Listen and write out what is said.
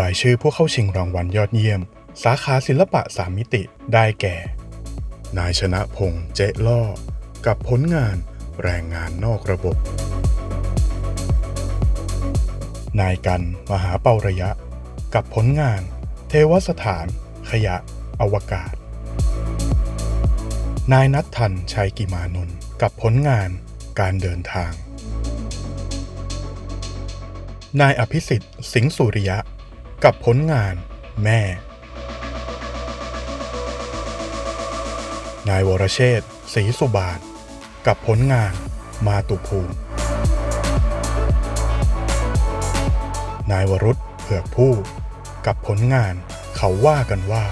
รายชื่อผู้เข้าชิงรางวัลยอดเยี่ยม สาขาศิลปะสามมิติได้แก่ นายชนะพงษ์เจ๊ล่อ กับผลงานแรงงานนอกระบบ นายกันมหาเปาระยะ กับผลงาน เทวสถาน ขยะ อวกาศ นายนัททันชัยกิมานนท์กับผลงานการเดินทาง นายอภิสิทธิ์ สิงห์สุริยะ กับผลงานแม่ นายวรเชษศรีสุบาท กับผลงานมาตุภูมิ นายวรุษเผือกผู้ กับผลงานเขาว่ากันว่า